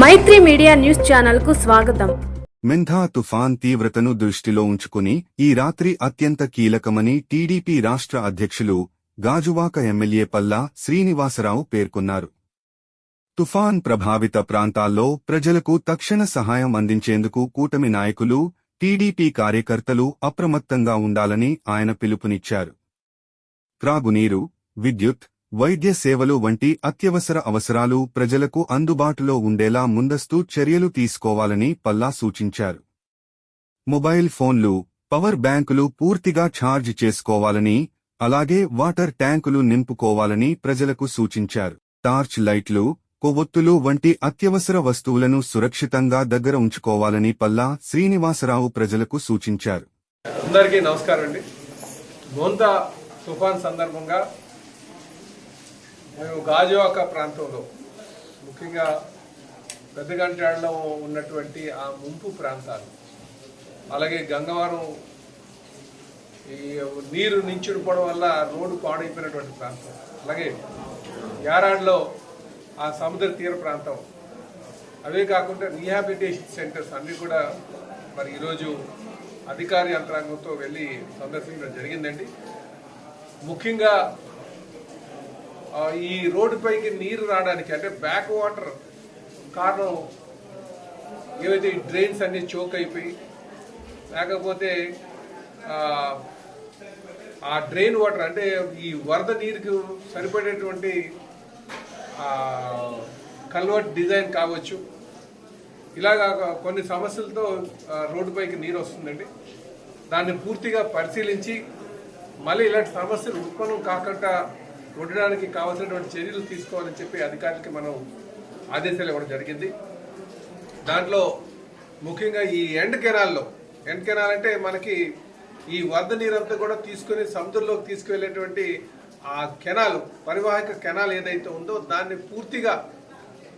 మైత్రి media news ఛానల్కు స్వాగతం. మెంధా తుఫాన్ తీవ్రతను దృష్టిలో ఉంచుకుని ఈ రాత్రి అత్యంత కీలకమని టీడీపీ రాష్ట్ర అధ్యక్షులు గాజువాక ఎమ్మెల్యే పల్లా శ్రీనివాసరావు పేర్కొన్నారు. తుఫాన్ ప్రభావిత ప్రాంతాల్లో ప్రజలకు తక్షణ సహాయం అందించేందుకు కూటమి నాయకులు టీడీపీ కార్యకర్తలు అప్రమత్తంగా ఉండాలని ఆయన పిలుపునిచ్చారు. త్రాగునీరు విద్యుత్ వైద్య సేవలు వంటి అత్యవసర అవసరాలు ప్రజలకు అందుబాటులో ఉండేలా ముందస్తు చర్యలు తీసుకోవాలని పల్లా సూచించారు. మొబైల్ ఫోన్లు పవర్ బ్యాంకులు పూర్తిగా ఛార్జ్ చేసుకోవాలని అలాగే వాటర్ ట్యాంకులు నింపుకోవాలని ప్రజలకు సూచించారు. టార్చ్ లైట్లు కొవ్వొత్తులు వంటి అత్యవసర వస్తువులను సురక్షితంగా దగ్గర ఉంచుకోవాలని పల్లా శ్రీనివాసరావు ప్రజలకు సూచించారు. అందరికీ నమస్కారం అండి. గోంతా తుఫాన్ సందర్భంగా మేము గాజువాక ప్రాంతంలో ముఖ్యంగా పెద్దగంటాడలో ఉన్నటువంటి ఆ ముంపు ప్రాంతాలు అలాగే గంగవరం ఈ నీరు నించుడిపోవడం వల్ల రోడ్డు పాడైపోయినటువంటి ప్రాంతం అలాగే యారాడ్లో ఆ సముద్ర తీర ప్రాంతం అవే కాకుండా రీహాబిలిటేషన్ సెంటర్స్ అన్నీ కూడా మరి ఈరోజు అధికార యంత్రాంగంతో వెళ్ళి సందర్శించడం జరిగిందండి. ముఖ్యంగా ఈ రోడ్డుపైకి నీరు రావడానికి అంటే బ్యాక్ వాటర్ కారణం ఏవైతే ఈ డ్రైన్స్ అన్ని చోక్ అయిపోయి లేకపోతే ఆ, డ్రైన్ వాటర్ అంటే ఈ వరద నీరుకు సరిపడేటువంటి కల్వర్ట్ డిజైన్ కావచ్చు. ఇలాగా కొన్ని సమస్యలతో రోడ్డుపైకి నీరు వస్తుందండి. దాన్ని పూర్తిగా పరిశీలించి మళ్ళీ ఇలాంటి సమస్యలు ఉత్పన్నం కాకుండా ఉండడానికి కావాల్సినటువంటి చర్యలు తీసుకోవాలని చెప్పి అధికారులకి మనం ఆదేశాలు ఇవ్వడం జరిగింది. దాంట్లో ముఖ్యంగా ఈ ఎండ్ కెనాల్లో ఎండ్ కెనాల్ అంటే మనకి ఈ వరద నీరంతా కూడా తీసుకుని సముద్రంలోకి తీసుకువెళ్ళేటువంటి ఆ కెనాల్ పరివాహక కెనాల్ ఏదైతే ఉందో దాన్ని పూర్తిగా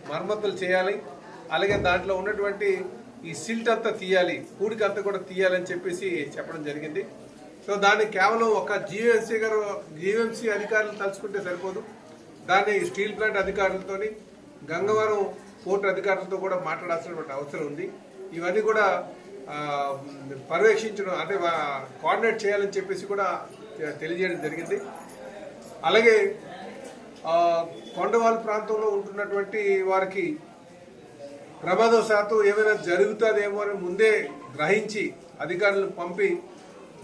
మరమ్మతులు చేయాలి. అలాగే దాంట్లో ఉన్నటువంటి ఈ సిల్ట్ అంతా తీయాలి పూడిక కూడా తీయాలని చెప్పేసి చెప్పడం జరిగింది. సో దాన్ని కేవలం ఒక జీవీఎంసీ గారు జీవీఎంసీ అధికారులు తలుచుకుంటే సరిపోదు. దాన్ని స్టీల్ ప్లాంట్ అధికారులతోని గంగవరం పోర్టు అధికారులతో కూడా మాట్లాడాల్సినటువంటి అవసరం ఉంది. ఇవన్నీ కూడా పర్యవేక్షించడం అంటే కోఆర్డినేట్ చేయాలని చెప్పేసి కూడా తెలియజేయడం జరిగింది. అలాగే కొండవాల్ కొండవాళ్ళ ప్రాంతంలో ఉంటున్నటువంటి వారికి ప్రమాదవశాత్తు ఏమైనా జరుగుతుందేమో అని ముందే గ్రహించి అధికారులను పంపి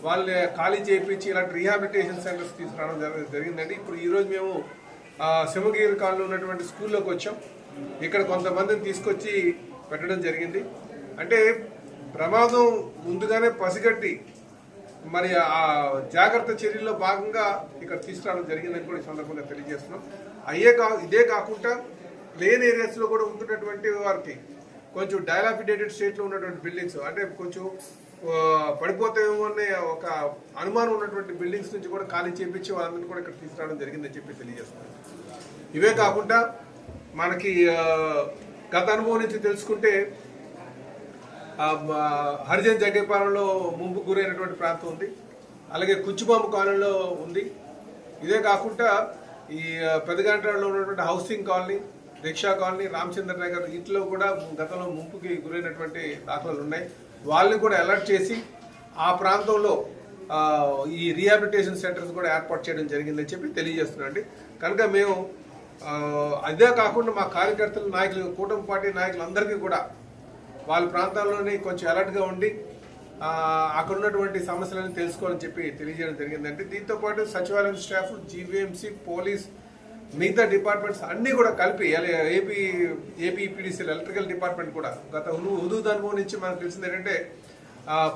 వాళ్ళని ఖాళీ చేయించి ఇలాంటి రీహాబిలిటేషన్ సెంటర్స్ తీసుకురావడం జరి- జరిగిందండి. ఇప్పుడు ఈరోజు మేము శివగిరి కాలంలో ఉన్నటువంటి స్కూల్లోకి వచ్చాం. ఇక్కడ కొంతమందిని తీసుకొచ్చి పెట్టడం జరిగింది. అంటే ప్రమాదం ముందుగానే పసిగట్టి మరి ఆ జాగ్రత్త చర్యల్లో భాగంగా ఇక్కడ తీసుకురావడం జరిగిందని కూడా ఈ సందర్భంగా తెలియజేస్తున్నాం. అయ్యే కా ఇదే కాకుండా ప్లేన్ ఏరియాస్లో కూడా ఉంటున్నటువంటి వారికి కొంచెం డైలాపిడేటెడ్ స్టేట్లో ఉన్నటువంటి బిల్డింగ్స్ అంటే కొంచెం పడిపోతాయేమో అనే ఒక అనుమానం ఉన్నటువంటి బిల్డింగ్స్ నుంచి కూడా ఖాళీ చేపించి వాళ్ళందరినీ కూడా ఇక్కడ తీసుకురావడం జరిగిందని చెప్పి తెలియజేస్తున్నాం ఇవే కాకుండా మనకి గత అనుభవం నుంచి తెలుసుకుంటే హరిజన్ జగ్గేపాలెంలో ముంపు గురైనటువంటి ప్రాంతం ఉంది. అలాగే కుచ్చుబాంబు కాలనీలో ఉంది. ఇదే కాకుండా ఈ పెదగంటలో ఉన్నటువంటి housing colony rickshaw colony Ramachandra Nagar వీటిలో కూడా గతంలో ముంపుకి గురైనటువంటి దాఖలాలు ఉన్నాయి. వాళ్ళని కూడా అలర్ట్ చేసి ఆ ప్రాంతంలో ఈ రీహాబిలిటేషన్ సెంటర్స్ కూడా ఏర్పాటు చేయడం జరిగిందని చెప్పి తెలియజేస్తున్నాండి కనుక మేము అదే కాకుండా మా కార్యకర్తలు నాయకులు కూటమి పార్టీ నాయకులందరికీ కూడా వాళ్ళ ప్రాంతాల్లోనే కొంచెం అలర్ట్గా ఉండి అక్కడ ఉన్నటువంటి సమస్యలను తెలుసుకోవాలని చెప్పి తెలియజేయడం జరిగిందంటే దీంతో పాటు సచివాలయం స్టాఫ్ జీవీఎంసీ పోలీస్ మిగతా డిపార్ట్మెంట్స్ అన్నీ కూడా కలిపి ఏపీ ఏపీ ఈపీడీసీలు ఎలక్ట్రికల్ డిపార్ట్మెంట్ కూడా గత హుదు హుదూద్ అనుభవం నుంచి మనకు తెలిసింది ఏంటంటే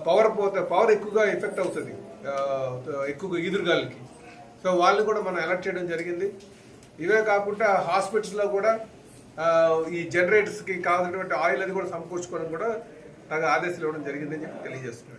పవర్ పోతే పవర్ ఎక్కువగా ఎఫెక్ట్ అవుతుంది ఎక్కువగా ఈదురుగాలికి. సో వాళ్ళని కూడా మనం అలర్ట్ చేయడం జరిగింది. ఇవే కాకుండా హాస్పిటల్స్లో కూడా ఈ జనరేటర్స్కి కావాల్సినటువంటి ఆయిల్ అది కూడా సమకూర్చుకోవడం కూడా తగ్గ ఆదేశాలు ఇవ్వడం జరిగిందని చెప్పి తెలియజేస్తున్నాడు